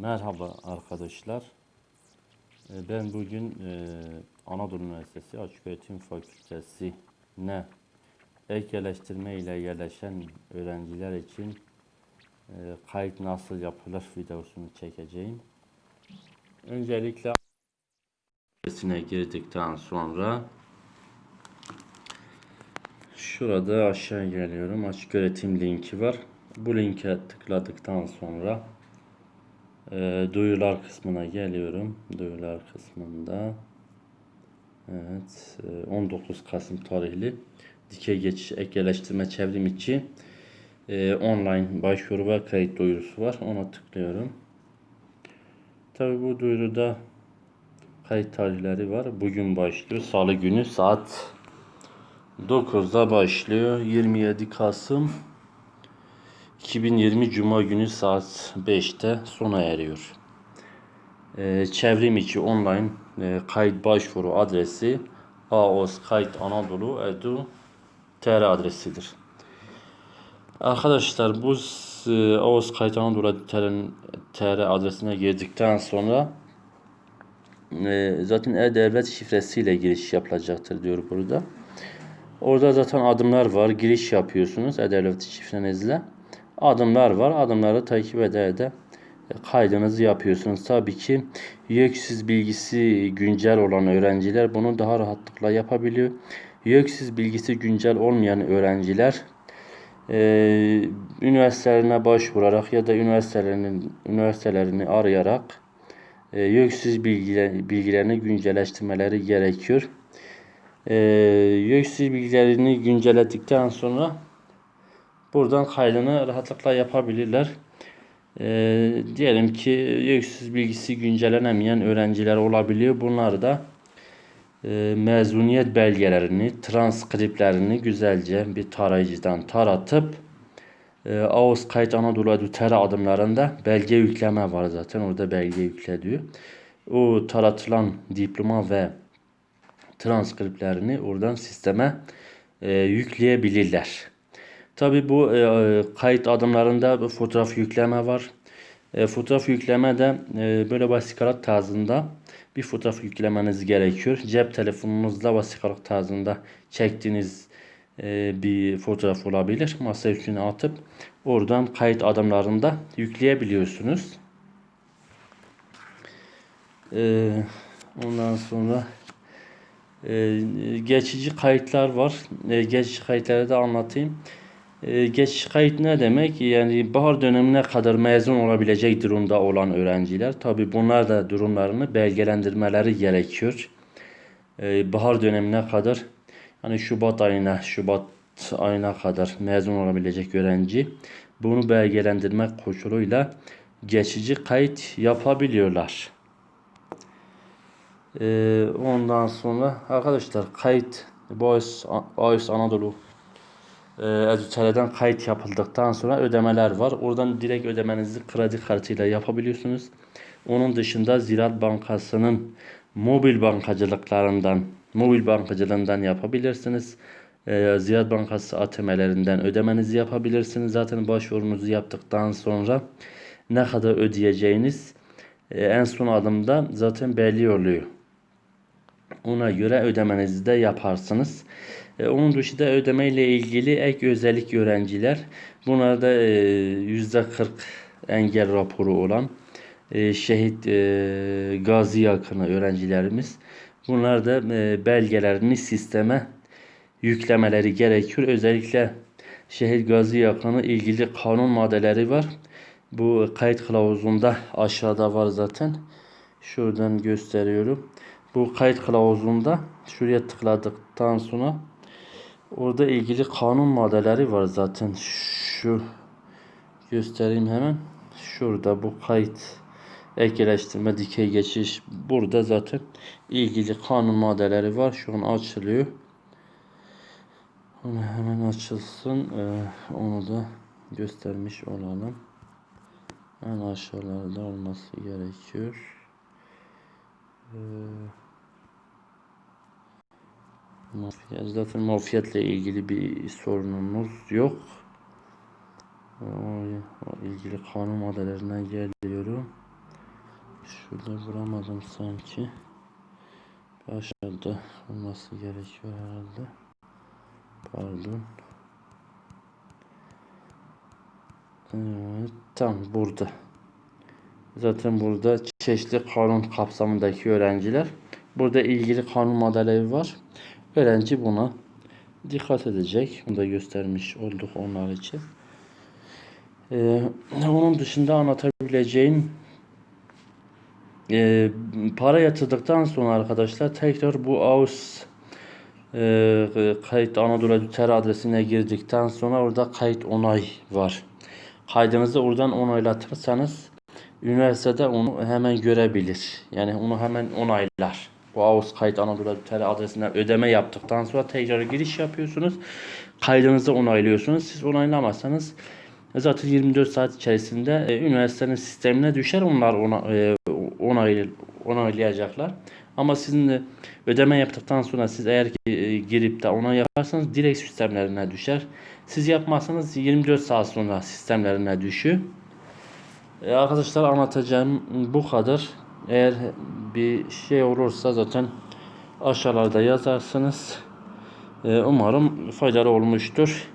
Merhaba arkadaşlar. Ee, Ben bugün e, Anadolu Üniversitesi Açıköğretim Fakültesi ne ek yerleştirme ile yerleşen öğrenciler için e, kayıt nasıl yapılır videosunu çekeceğim. Öncelikle sitesine girdikten sonra şurada aşağı geliyorum. Açıköğretim linki var. Bu linke tıkladıktan sonra e, duyurular kısmına geliyorum. Duyurular kısmında evet e, 19 Kasım tarihli dikey geçiş ek yerleştirme çevrim içi e, online başvuru ve kayıt duyurusu var. Ona tıklıyorum. Tabi bu duyuruda kayıt tarihleri var. Bugün başlıyor. Salı günü saat 9'da başlıyor. 27 Kasım 2020 Cuma günü saat 5'te sona eriyor. Ee, çevrim içi online e, kayıt başvuru adresi AOS Kayıt Anadolu Edu TR adresidir. Arkadaşlar bu e, AOS Kayıt Anadolu Edu TR'nin TR adresine girdikten sonra e, zaten e-devlet şifresiyle giriş yapılacaktır diyor burada. Orada zaten adımlar var. Giriş yapıyorsunuz e-devlet şifrenizle adımlar var. Adımları takip ede ede kaydınızı yapıyorsunuz. Tabii ki YÖKSİS bilgisi güncel olan öğrenciler bunu daha rahatlıkla yapabiliyor. YÖKSİS bilgisi güncel olmayan öğrenciler e, üniversitelerine başvurarak ya da üniversitelerinin üniversitelerini arayarak e, YÖKSİS bilgiler, bilgilerini güncelleştirmeleri gerekiyor. E, YÖKSİS bilgilerini güncelledikten sonra buradan kaydını rahatlıkla yapabilirler. Ee, diyelim ki yüksüz bilgisi güncellenemeyen öğrenciler olabiliyor. Bunlar da e, mezuniyet belgelerini, transkriplerini güzelce bir tarayıcıdan taratıp e, AOS Kayıt Anadolu Edutera adımlarında belge yükleme var zaten. Orada belge yükle. O taratılan diploma ve transkriplerini oradan sisteme e, yükleyebilirler. Tabi bu e, kayıt adımlarında fotoğraf yükleme var. E, fotoğraf yükleme de e, böyle vasikalık tarzında bir fotoğraf yüklemeniz gerekiyor. Cep telefonunuzla vasikalık tarzında çektiğiniz e, bir fotoğraf olabilir. Masa üstüne atıp oradan kayıt adımlarında yükleyebiliyorsunuz. E, ondan sonra e, geçici kayıtlar var. E, geçici kayıtları da anlatayım. Ee, geç kayıt ne demek? Yani bahar dönemine kadar mezun olabilecek durumda olan öğrenciler. Tabi bunlar da durumlarını belgelendirmeleri gerekiyor. Ee, bahar dönemine kadar yani Şubat ayına Şubat ayına kadar mezun olabilecek öğrenci bunu belgelendirmek koşuluyla geçici kayıt yapabiliyorlar. Ee, ondan sonra arkadaşlar kayıt Boys, Boys Anadolu e, kayıt yapıldıktan sonra ödemeler var. Oradan direkt ödemenizi kredi kartıyla yapabiliyorsunuz. Onun dışında Ziraat Bankası'nın mobil bankacılıklarından, mobil bankacılığından yapabilirsiniz. E, Ziraat Bankası ATM'lerinden ödemenizi yapabilirsiniz. Zaten başvurunuzu yaptıktan sonra ne kadar ödeyeceğiniz e, en son adımda zaten belli oluyor. Ona göre ödemenizi de yaparsınız. E, onun dışında ödeme ile ilgili ek özellik öğrenciler. Bunlarda e, %40 engel raporu olan e, şehit e, gazi yakını öğrencilerimiz. Bunlar da e, belgelerini sisteme yüklemeleri gerekiyor. Özellikle şehit gazi yakını ilgili kanun maddeleri var. Bu kayıt kılavuzunda aşağıda var zaten. Şuradan gösteriyorum. Bu kayıt kılavuzunda şuraya tıkladıktan sonra Orada ilgili kanun maddeleri var zaten. Şu göstereyim hemen. Şurada bu kayıt ek dikey geçiş burada zaten ilgili kanun maddeleri var. Şu an açılıyor. Onu hemen açılsın. Ee, onu da göstermiş olalım. En aşağılarda olması gerekiyor. Ee, Mafya, zaten mafiyetle ilgili bir sorunumuz yok. O, ilgili kanun maddelerinden geliyorum. Şurada vuramadım sanki. Aşağıda olması gerekiyor herhalde. Pardon. Evet, tam burada. Zaten burada çeşitli kanun kapsamındaki öğrenciler. Burada ilgili kanun maddeleri var. Öğrenci buna dikkat edecek. Bunu da göstermiş olduk onlar için. Ee, onun dışında anlatabileceğim e, para yatırdıktan sonra arkadaşlar tekrar bu AUS e, kayıt Anadolu Edüter adresine girdikten sonra orada kayıt onay var. Kaydınızı oradan onaylatırsanız üniversitede onu hemen görebilir. Yani onu hemen onaylar. Bu AUS kayıt Anadolu Edüter adresine ödeme yaptıktan sonra tekrar giriş yapıyorsunuz. Kaydınızı onaylıyorsunuz. Siz onaylamazsanız zaten 24 saat içerisinde e, üniversitenin sistemine düşer. Onlar ona e, onay, onaylayacaklar. Ama sizin de ödeme yaptıktan sonra siz eğer ki e, girip de ona yaparsanız direkt sistemlerine düşer. Siz yapmazsanız 24 saat sonra sistemlerine düşüyor. E, arkadaşlar anlatacağım bu kadar. Eğer bir şey olursa zaten aşağılarda yazarsınız. E, umarım faydalı olmuştur.